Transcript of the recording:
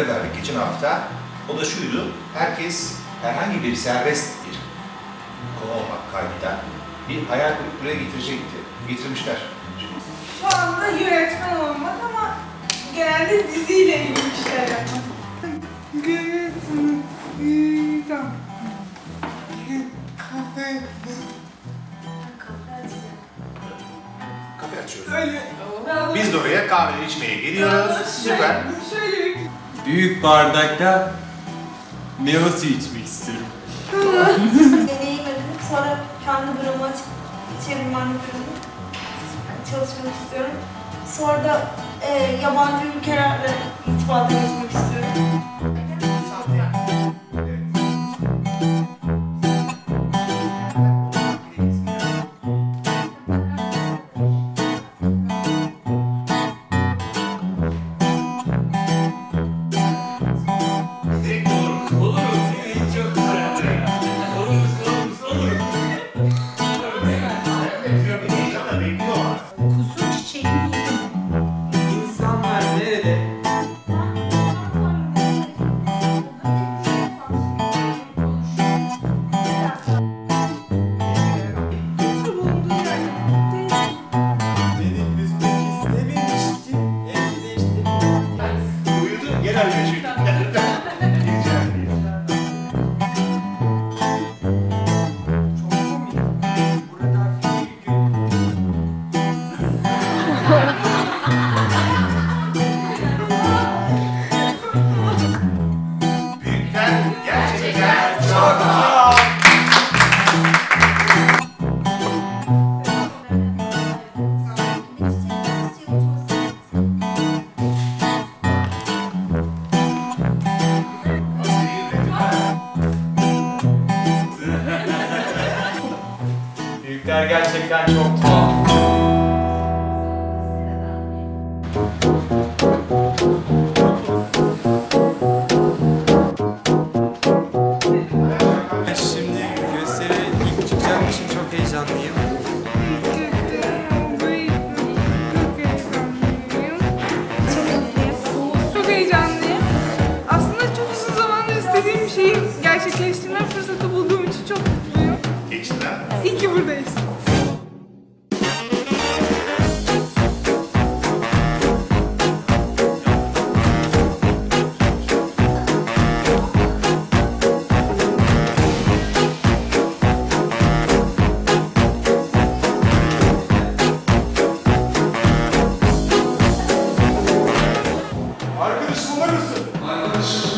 görev verdik geçen hafta. O da şuydu, herkes herhangi bir serbest bir konu olmak kaydıyla bir hayal buraya getirecekti. Getirmişler. Şu anda yönetmen olmak ama genelde diziyle ilgili işler yapmak. Kafe. Kafe açıyoruz. Öyle. Biz de oraya kahve içmeye geliyoruz. Süper. Şöyle Büyük bardakta meyve suyu içmek istiyorum. deneyim edinip sonra kendi bölümü açıp çevirmenlik bölümü çalışmak istiyorum. Sonra da e, yabancı ülkelerle itibata geçmek istiyorum. müzikler gerçekten çok tuhaf. Şimdi gösteri ilk için çok heyecanlıyım. Çok heyecanlıyım. Aslında çok uzun zamandır istediğim bir şeyi gerçekleştirme fırsatı bulduğum için çok mutluyum. İyi ki buradayız. darkness.